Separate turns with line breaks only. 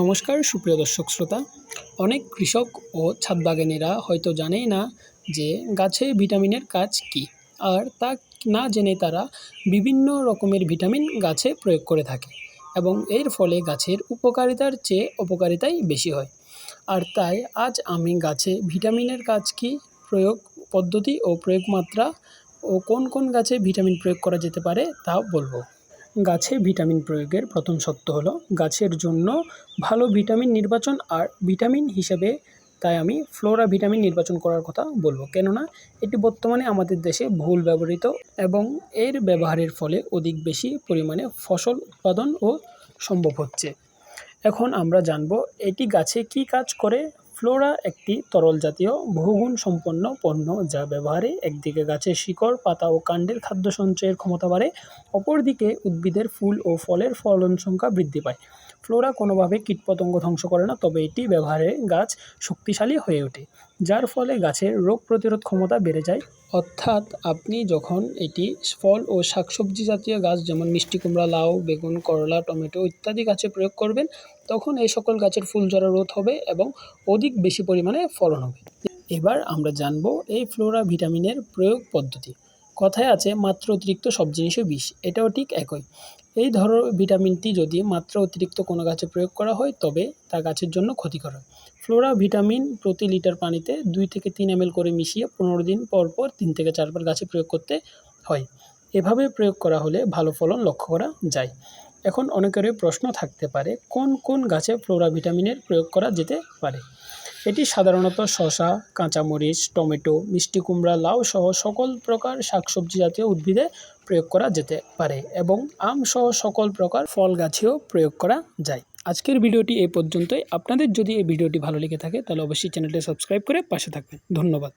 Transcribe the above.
নমস্কার, সুপ্রিয় দর্শক শ্রোতা। অনেক কৃষক ও ছাদ বাগানিরা হয়তো জানেই না যে গাছে ভিটামিনের কাজ কী, আর তা না জেনে তারা বিভিন্ন রকমের ভিটামিন গাছে প্রয়োগ করে থাকে এবং এর ফলে গাছের উপকারিতার চেয়ে অপকারিতাই বেশি হয়। আর তাই আজ আমি গাছে ভিটামিনের কাজ কী, প্রয়োগ পদ্ধতি ও প্রয়োগ মাত্রা ও কোন কোন গাছে ভিটামিন প্রয়োগ করা যেতে পারে তা বলব। গাছে ভিটামিন প্রয়োগের প্রথম সত্য হলো, গাছের জন্য ভালো ভিটামিন নির্বাচন আর ভিটামিন হিসেবে তাই আমি ফ্লোরা ভিটামিন নির্বাচন করার কথা বলব। কেননা, এটি বর্তমানে আমাদের দেশে ভুল ব্যবহৃত এবং এর ব্যবহারের ফলে অধিক বেশি পরিমাণে ফসল উৎপাদন ও সম্ভব হচ্ছে। এখন আমরা জানব, এটি গাছে কি কাজ করে ফ্লোরা একটি তরল জাতীয় বহুগুণ সম্পন্ন পণ্য যা ব্যবহারে একদিকে গাছের শিকড়, পাতা ও কাণ্ডের খাদ্য সঞ্চয়ের ক্ষমতা বাড়ে, অপরদিকে উদ্ভিদের ফুল ও ফলের ফলন সংখ্যা বৃদ্ধি পায়। ফ্লোরা কোনোভাবে কীটপতঙ্গ ধ্বংস করে না, তবে এটি ব্যবহারে গাছ শক্তিশালী হয়ে ওঠে, যার ফলে গাছের রোগ প্রতিরোধ ক্ষমতা বেড়ে যায়। অর্থাৎ আপনি যখন এটি ফল ও শাকসবজি জাতীয় গাছ যেমন মিষ্টি কুমড়া, লাউ, বেগুন, করলা, টমেটো ইত্যাদি গাছে প্রয়োগ করবেন, তখন এই সকল গাছের ফুল ঝরা রোধ হবে এবং অধিক বেশি পরিমাণে ফলন হবে। এবার আমরা জানব এই ফ্লোরা ভিটামিনের প্রয়োগ পদ্ধতি। কথায় আছে, মাত্র অতিরিক্ত সব জিনিসই বিষ, এটাও ঠিক একই। এই ধরো ভিটামিনটি যদি মাত্রা অতিরিক্ত কোনো গাছে প্রয়োগ করা হয়, তবে তা গাছের জন্য ক্ষতিকর হয়। ফ্লোরা ভিটামিন প্রতি লিটার পানিতে দুই থেকে তিন এম করে মিশিয়ে পনেরো দিন পর পর তিন থেকে চারবার গাছে প্রয়োগ করতে হয়। এভাবে প্রয়োগ করা হলে ভালো ফলন লক্ষ্য করা যায়। এখন অনেকেরই প্রশ্ন থাকতে পারে, কোন কোন গাছে ফ্লোরা ভিটামিনের প্রয়োগ করা যেতে পারে? এটি সাধারণত শশা কাঁচামরিচ, টমেটো, মিষ্টি কুমড়া, লাউ সহ সকল প্রকার শাকসবজি জাতীয় উদ্ভিদে প্রয়োগ করা যেতে পারে এবং আম সহ সকল প্রকার ফল গাছেও প্রয়োগ করা যায়। আজকের ভিডিওটি এই পর্যন্তই। আপনাদের যদি এই ভিডিওটি ভালো লেগে থাকে, তাহলে অবশ্যই চ্যানেলটি সাবস্ক্রাইব করে পাশে থাকবেন। ধন্যবাদ।